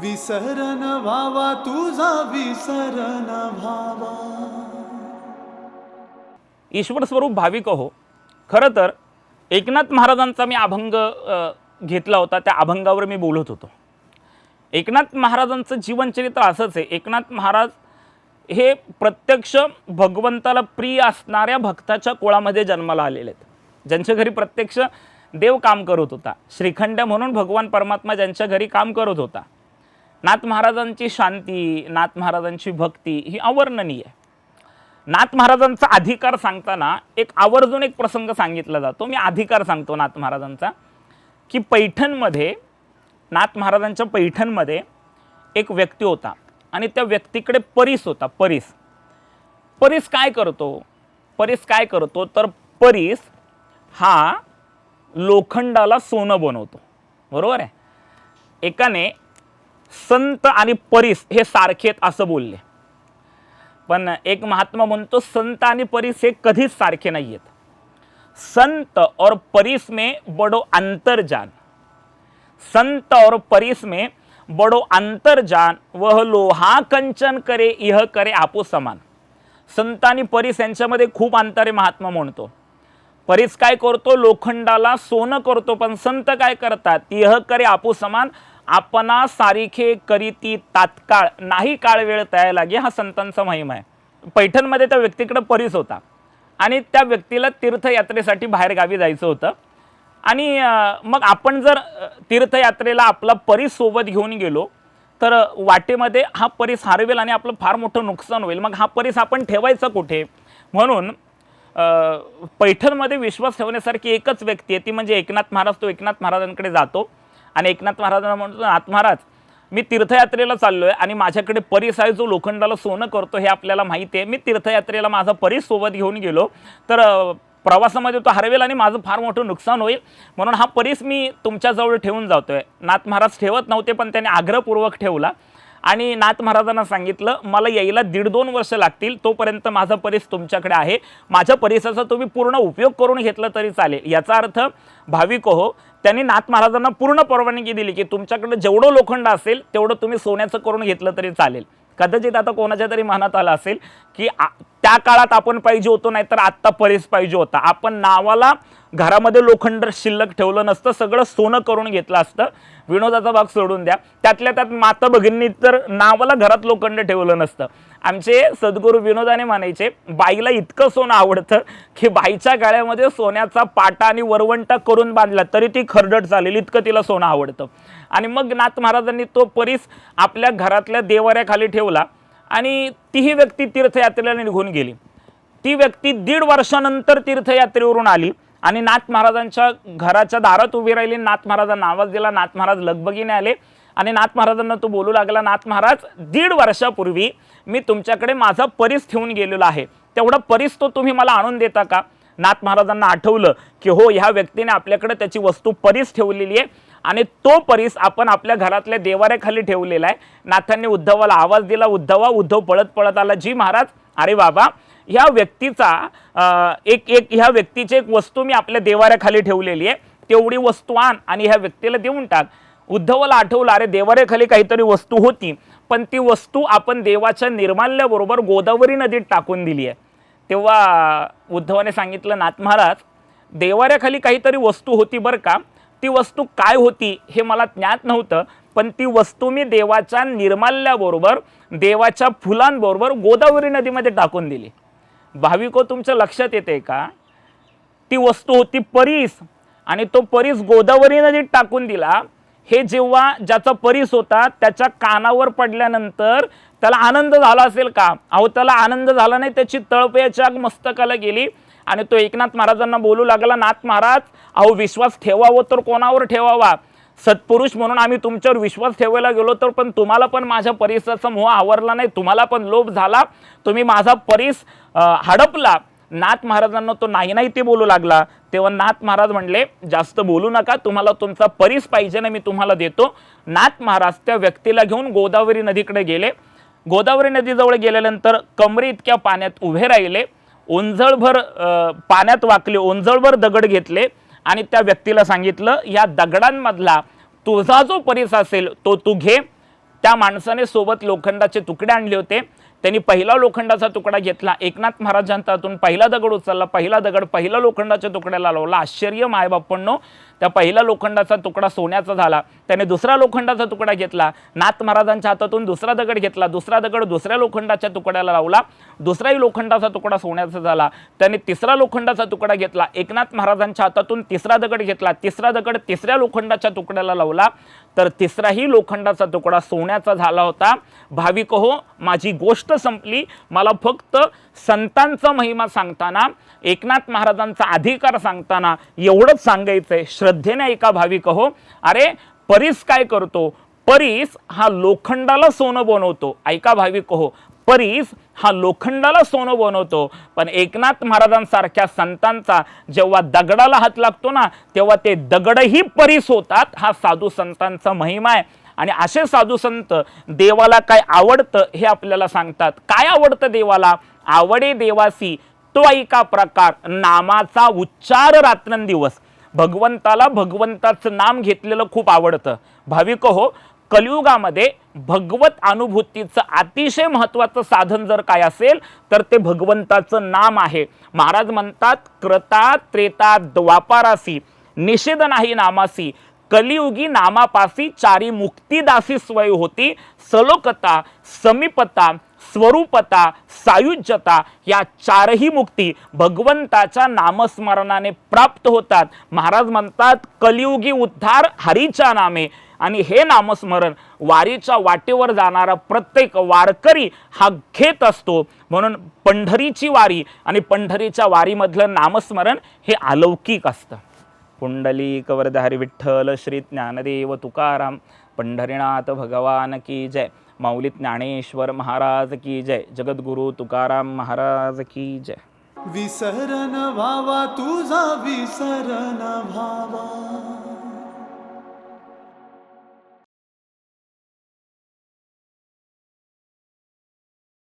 विसरण व्हावा तुझा विसरण व्हावा. ईश्वर स्वरूप भाविक हो. खरं तर एकनाथ महाराजांचा मी अभंग घेतला होता. त्या अभंगावर मी बोलत होतो. एकनाथ महाराजांचं जीवनचरित्र असंच आहे. एकनाथ महाराज हे प्रत्यक्ष भगवंताला प्रिय असणाऱ्या भक्ताच्या कुळामध्ये जन्माला आलेले आहेत. ज्यांच्या घरी प्रत्यक्ष देव काम करत होता. श्रीखंड म्हणून भगवान परमात्मा ज्यांच्या घरी काम करत होता. नाथ महाराजांची शांती नाथ महाराजांची भक्ती ही अवर्णनीय आहे. नाथ महाराजांचा अधिकार सांगताना एक आवर्जून एक प्रसंग सांगितला जातो. मी अधिकार सांगतो नाथ महाराजांचा. की पैठणमध्ये नाथ महाराजांच्या पैठणमध्ये एक व्यक्ती होता आणि त्या व्यक्तीकडे परीस होता परीस. परीस काय करतो? परीस काय करतो? तर परीस हा लोखंडाला सोनं बनवतो. बरोबर आहे? एकाने संत आणि परीस हे सारखे आहेत असं बोलले. पण एक महात्मा म्हणतो संत आणि परीस हे कधीच सारखे नाही आहेत संत और परीस में बडो अंतर जान संत और परीस में बडो अंतर जान वह लोहा कंचन करे इह करे आपो समान. संत आणि परीस यांच्यामध्ये खूप अंतर आहे महात्मा म्हणतो. परीस काय करतो? लोखंडाला सोनं करतो पण संत काय करतात? इह करे आपो समान आपणा सारिखे करीती तात्काळ नाही काळ वेळ तयार लागे हा संतांचा महिमा आहे. पैठणमध्ये त्या व्यक्तीकडे परीस होता. आणि त्या व्यक्तीला तीर्थयात्रेसाठी बाहेर गावी जायचं होतं. आणि मग आपण जर तीर्थयात्रेला आपला परीस सोबत घेऊन गेलो तर वाटेमध्ये हा परीस हरवेल आणि आपलं फार मोठं नुकसान होईल. मग हा परीस आपण ठेवायचा कुठे? म्हणून पैठणमध्ये विश्वास ठेवण्यासारखी एकच व्यक्ती आहे. ती म्हणजे एकनाथ महाराज. तो एकनाथ महाराजांकडे जातो. आणि एकनाथ महाराजांना म्हणतो नाथ महाराज मी तीर्थयात्रेला चाललो आहे आणि माझ्याकडे परीस आहे जो लोखंडाला सोनं करतो हे आपल्याला माहिती आहे. मी तीर्थयात्रेला माझा परीस सोबत घेऊन गेलो. तर प्रवासामध्ये तो हरवेल आणि माझं फार मोठं नुकसान होईल. म्हणून हा परीस मी तुमच्याजवळ ठेवून आहे नाथ महाराज ठेवत नव्हते पण त्याने आग्रहपूर्वक ठेवला. आणि नाथ महाराजांना सांगितलं मला यायला दीड दोन वर्ष लागतील तोपर्यंत माझा परीस तुमच्याकडे आहे. माझ्या परिसाचा तुम्ही पूर्ण उपयोग करून घेतला तरी चालेल. याचा अर्थ भाविक हो त्यांनी नाथ महाराजांना पूर्ण परवानगी दिली की तुमच्याकडे जेवढं लोखंड असेल तेवढं तुम्ही सोन्याचं करून घेतलं तरी चालेल. कदाचित आता कोणाच्या तरी मनात आलं असेल की आ- त्या काळात आपण पाहिजे होतो नाही तर आत्ता परीस पाहिजे होता. आपण नावाला घरामध्ये लोखंड शिल्लक ठेवलं नसतं सगळं सोनं करून घेतलं असतं. विनोदाचा भाग सोडून द्या. त्यातल्या त्यात माता भगिनी तर नावाला घरात लोखंड ठेवलं नसतं. आमचे सद्गुरू विनोदाने म्हणायचे बाईला इतकं सोनं आवडतं की बाईच्या गाळ्यामध्ये सोन्याचा पाटा आणि वरवंटा करून बांधला तरी ती खरडट चालेल इतकं तिला सोनं आवडतं. आणि मग नाथ महाराजांनी तो परीस आपल्या घरातल्या देवाऱ्याखाली ठेवला आणि तीही व्यक्ती तीर्थयात्रेला निघून गेली. ती व्यक्ती दीड वर्षानंतर तीर्थयात्रेवरून आली आणि नाथ महाराजांच्या घराच्या दारात उभी राहिली. नाथ महाराजांना आवाज दिला. नाथ महाराज लगबगीने आले. आणि नाथ महाराजांना तो बोलू लागला नाथ महाराज दीड वर्षापूर्वी मी तुमच्याकडे माझा परीस ठेवून गेलेलो आहे. तेवढा परीस तो तुम्ही मला आणून देता का? नाथ महाराजांना आठवलं की हो ह्या व्यक्तीने आपल्याकडे त्याची वस्तू परीस ठेवलेली आहे आणि तो परीस आपण आपल्या घरातल्या देवाऱ्याखाली ठेवलेला आहे. नाथांनी उद्धवाला आवाज दिला उद्धवा उद्धव पळत पळत आला. जी महाराज अरे बाबा ह्या व्यक्तीचा एक एक ह्या व्यक्तीची एक वस्तू मी आपल्या देवाऱ्याखाली ठेवलेली आहे. तेवढी वस्तू आण आणि ह्या व्यक्तीला देऊन टाक. उद्धवला आठवलं अरे देवाऱ्याखाली काहीतरी वस्तू होती पण ती वस्तू आपण देवाच्या निर्माल्याबरोबर गोदावरी नदीत टाकून दिली आहे. तेव्हा उद्धवाने सांगितलं नाथ महाराज देवाऱ्याखाली काहीतरी वस्तू होती बरं का? ती वस्तू काय होती हे मला ज्ञात नव्हतं पण ती वस्तू मी देवाच्या निर्माल्याबरोबर देवाच्या फुलांबरोबर गोदावरी नदीमध्ये टाकून दिली. भाविको तुमच्या लक्षात येते का? ती वस्तू होती परीस आणि तो परीस गोदावरी नदीत टाकून दिला हे जेव्हा ज्याचा परीस होता त्याच्या कानावर पडल्यानंतर त्याला आनंद झाला असेल का? अहो त्याला आनंद झाला नाही त्याची तळपयाच्या मस्तकाला गेली. आणि तो एकनाथ महाराजांना बोलू लागला नाथ महाराज अहो विश्वास ठेवावं तर कोणावर ठेवावा? सत्पुरुष म्हणून आम्ही तुमच्यावर विश्वास ठेवायला गेलो तर पण तुम्हाला पण माझ्या परिसाचा मोह आवरला नाही तुम्हाला पण लोभ झाला. तुम्ही माझा परीस हडपला. नाथ महाराजांना तो नाही नाही ते बोलू लागला. तेव्हा नाथ महाराज म्हणले जास्त बोलू नका तुम्हाला तुमचा परीस पाहिजे ना मी तुम्हाला देतो. नाथ महाराज त्या व्यक्तीला घेऊन गोदावरी नदीकडे गेले. गोदावरी नदीजवळ गेल्यानंतर कमरे इतक्या पाण्यात उभे राहिले. ओंजळभर पाण्यात वाकले ओंजळभर दगड घेतले आणि त्या व्यक्तीला सांगितलं या दगडांमधला तुझा जो परीस असेल तो तू घे. त्या माणसाने सोबत लोखंडाचे तुकडे आणले होते. त्यांनी पहिला लोखंडाचा तुकडा घेतला. एकनाथ महाराजांचा हातून पहिला दगड उचलला. पहिला दगड पहिला लोखंडाच्या तुकड्याला लावला. आश्चर्य मायबाप्पांनो त्या पहिला लोखंडाचा तुकडा सोन्याचा झाला त्याने दुसरा लोखंडाचा तुकडा घेतला नाथ महाराजांच्या हातातून दुसरा दगड घेतला दुसरा दगड दुसऱ्या लोखंडाच्या तुकड्याला लावला दुसराही लोखंडाचा तुकडा सोन्याचा झाला त्याने तिसरा लोखंडाचा तुकडा घेतला एकनाथ महाराजांच्या हातातून तिसरा दगड घेतला तिसरा दगड तिसऱ्या लोखंडाच्या तुकड्याला लावला तर तिसराही लोखंडाचा तुकडा सोन्याचा झाला होता. भाविक हो माझी गोष्ट संपली मला फक्त संतांचा महिमा सांगताना एकनाथ महाराजांचा अधिकार सांगताना एवढंच सांगायचं आहे श्रद्धेने ऐका भाविक हो? अरे परीस काय करतो? परीस हा लोखंडाला सोनं बनवतो. ऐका भाविक हो परीस हा लोखंडाला सोनं बनवतो. पण एकनाथ महाराजांसारख्या संतांचा जेव्हा दगडाला हात लागतो ना तेव्हा ते दगडही परीस होतात. हा साधू संतांचा महिमा आहे. आणि असे साधू संत देवाला काय आवडतं हे आपल्याला सांगतात. काय आवडतं देवाला? आवडे देवासी तो ऐका प्रकार नामाचा उच्चार रात्रंदिवस. भगवंताला भगवंताचं नाम घेतलेलं खूप आवडतं. भाविक हो कलियुगामध्ये भगवत अनुभूतीचं अतिशय महत्त्वाचं साधन जर काय असेल तर ते भगवंताचं नाम आहे. महाराज म्हणतात क्रता त्रेता द्वापारासी निषेध नाही नामासी कलियुगी नामापासी चारी मुक्तिदासी स्वय होती सलोकता समीपता स्वरूपता सायुज्यता या चारही मुक्ती भगवंताच्या नामस्मरणाने प्राप्त होतात. महाराज म्हणतात कलियुगी उद्धार हरीच्या नामे आणि हे नामस्मरण वारीच्या वाटेवर जाणारा प्रत्येक वारकरी हा घेत असतो. म्हणून पंढरीची वारी आणि पंढरीच्या वारीमधलं नामस्मरण हे अलौकिक असतं. पुंडलिक वरधारी विठ्ठल श्री ज्ञानदेव तुकाराम पंढरीनाथ भगवान की जय. माऊली ज्ञानेश्वर महाराज की जय। जगद्गुरु तुकाराम महाराज की जय। विसरण भावा तुझा विसरण भावा।